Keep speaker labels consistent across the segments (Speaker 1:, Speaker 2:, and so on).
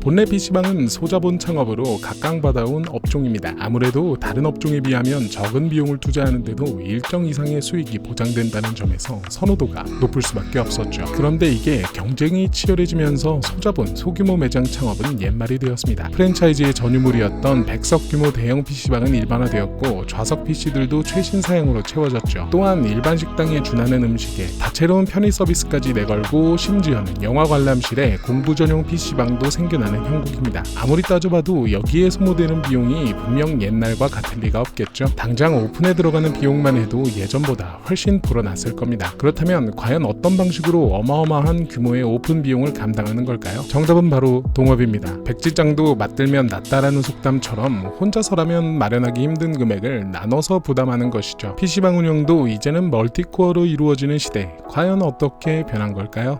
Speaker 1: 본래 PC방은 소자본 창업으로 각광받아온 업종입니다. 아무래도 다른 업종에 비하면 적은 비용을 투자하는데도 일정 이상의 수익이 보장된다는 점에서 선호도가 높을 수밖에 없었죠. 그런데 이게 경쟁이 치열해지면서 소자본 소규모 매장 창업은 옛말이 되었습니다. 프랜차이즈의 전유물이었던 백석 규모 대형 PC방은 일반화되었고 좌석 PC들도 최신 사양으로 채워졌죠. 또한 일반 식당에 준하는 음식에 다채로운 편의 서비스까지 내걸고 심지어는 영화 관람실에 공부 전용 PC방도 생겨 나는 형국입니다. 아무리 따져봐도 여기에 소모되는 비용이 분명 옛날과 같을 리가 없겠죠. 당장 오픈에 들어가는 비용만 해도 예전보다 훨씬 불어났을 겁니다. 그렇다면 과연 어떤 방식으로 어마어마한 규모의 오픈 비용을 감당하는 걸까요? 정답은 바로 동업입니다. 백지장도 맞들면 낫다라는 속담처럼 혼자서라면 마련하기 힘든 금액을 나눠서 부담하는 것이죠. PC방 운영도 이제는 멀티코어로 이루어지는 시대. 과연 어떻게 변한 걸까요?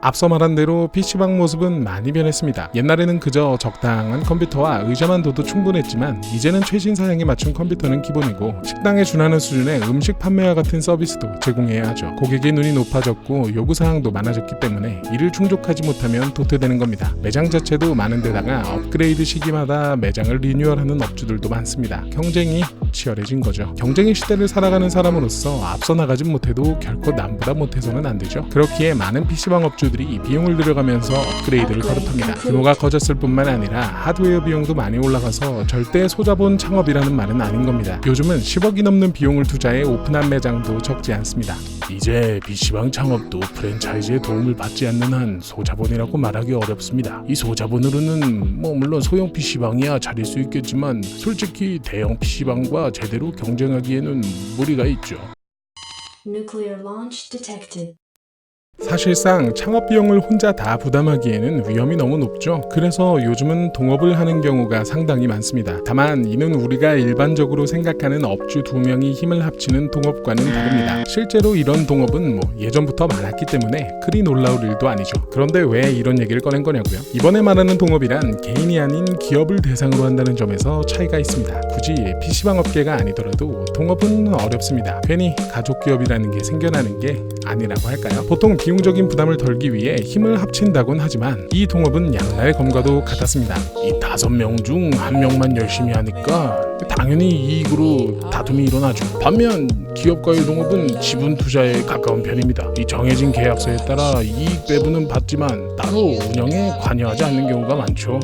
Speaker 1: 앞서 말한 대로 PC방 모습은 많이 변했습니다. 옛날에는 그저 적당한 컴퓨터와 의자만 둬도 충분했지만 이제는 최신 사양에 맞춘 컴퓨터는 기본이고 식당에 준하는 수준의 음식 판매와 같은 서비스도 제공해야 하죠. 고객의 눈이 높아졌고 요구 사항도 많아졌기 때문에 이를 충족하지 못하면 도태되는 겁니다. 매장 자체도 많은 데다가 업그레이드 시기마다 매장을 리뉴얼하는 업주들도 많습니다. 경쟁이 치열해진 거죠. 경쟁의 시대를 살아가는 사람으로서 앞서 나가진 못해도 결코 남보다 못해서는 안 되죠. 그렇기에 많은 PC방 업주들이 비용을 들여가면서 업그레이드를 거듭합니다. 규모가 커졌을 뿐만 아니라 하드웨어 비용도 많이 올라가서 절대 소자본 창업이라는 말은 아닌 겁니다. 요즘은 10억이 넘는 비용을 투자해 오픈한 매장도 적지 않습니다. 이제 PC방 창업도 프랜차이즈의 도움을 받지 않는 한 소자본이라고 말하기 어렵습니다. 이 소자본으로는 뭐 물론 소형 PC방이야 차릴 수 있겠지만 솔직히 대형 PC방과 제대로 경쟁하기에는 무리가 있죠.
Speaker 2: Nuclear launch detected.
Speaker 1: 사실상 창업 비용을 혼자 다 부담하기에는 위험이 너무 높죠. 그래서 요즘은 동업을 하는 경우가 상당히 많습니다. 다만 이는 우리가 일반적으로 생각하는 업주 두 명이 힘을 합치는 동업과는 다릅니다. 실제로 이런 동업은 뭐 예전부터 많았기 때문에 그리 놀라울 일도 아니죠. 그런데 왜 이런 얘기를 꺼낸 거냐고요? 이번에 말하는 동업이란 개인이 아닌 기업을 대상으로 한다는 점에서 차이가 있습니다. 굳이 PC방 업계가 아니더라도 동업은 어렵습니다. 괜히 가족 기업이라는 게 생겨나는 게 아니라고 할까요? 보통 비용 적인 부담을 덜기 위해 힘을 합친다곤 하지만 이 동업은 양날의 검과도 같았습니다. 이 다섯 명 중 한 명만 열심히 하니까 당연히 이익으로 다툼이 일어나죠. 반면 기업과의 동업은 지분 투자에 가까운 편입니다. 이 정해진 계약서에 따라 이익 배분은 받지만 따로 운영에 관여하지 않는 경우가 많죠.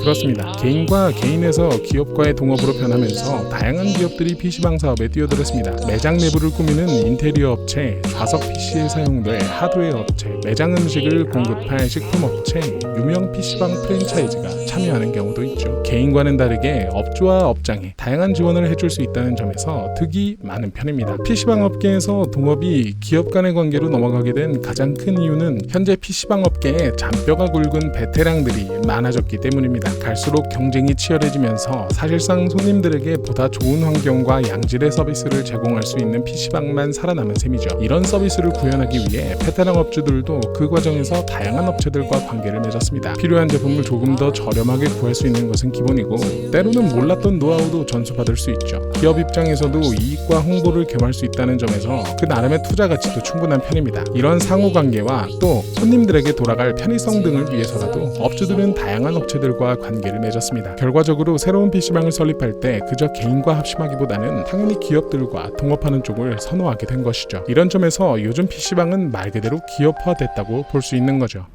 Speaker 1: 그렇습니다. 개인과 개인에서 기업과의 동업으로 변하면서 다양한 기업들이 PC방 사업에 뛰어들었습니다. 매장 내부를 꾸미는 인테리어 업체, 좌석 PC에 사용될 하드웨어 업체, 매장 음식을 공급할 식품 업체, 유명 PC방 프랜차이즈가 참여하는 경우도 있죠. 개인과는 다르게 업주와 업장에 다양한 지원을 해줄 수 있다는 점에서 득이 많은 편입니다. PC방 업계에서 동업이 기업 간의 관계로 넘어가게 된 가장 큰 이유는 현재 PC방 업계에 잔뼈가 굵은 베테랑들이 많아졌기 때문입니다. 갈수록 경쟁이 치열해지면서 사실상 손님들에게 보다 좋은 환경과 양질의 서비스를 제공할 수 있는 PC방만 살아남은 셈이죠. 이런 서비스를 구현하기 위해 베테랑 업주들도 그 과정에서 다양한 업체들과 관계를 맺었습니다. 필요한 제품을 조금 더 저렴하게 구할 수 있는 것은 기본이고 때로는 몰랐던 노하우도 전수받을 수 있죠. 기업 입장에서도 이익과 홍보를 겸할 수 있다는 점에서 그 나름의 투자 가치도 충분한 편입니다. 이런 상호 관계와 또 손님들에게 돌아갈 편의성 등을 위해서라도 업주들은 다양한 업체들과 관계를 맺었습니다. 결과적으로 새로운 PC방을 설립할 때 그저 개인과 합심하기보다는 당연히 기업들과 동업하는 쪽을 선호하게 된 것이죠. 이런 점에서 요즘 PC방은 말 그대로 기업화됐다고 볼 수 있는 거죠.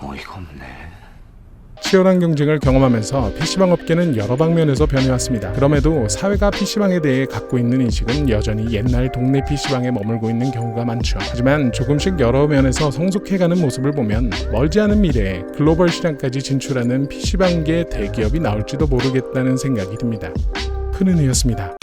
Speaker 3: 어이가 없네.
Speaker 1: 치열한 경쟁을 경험하면서 PC방 업계는 여러 방면에서 변해왔습니다. 그럼에도 사회가 PC방에 대해 갖고 있는 인식은 여전히 옛날 동네 PC방에 머물고 있는 경우가 많죠. 하지만 조금씩 여러 면에서 성숙해가는 모습을 보면 멀지 않은 미래에 글로벌 시장까지 진출하는 PC방계 대기업이 나올지도 모르겠다는 생각이 듭니다. 흔은이었습니다.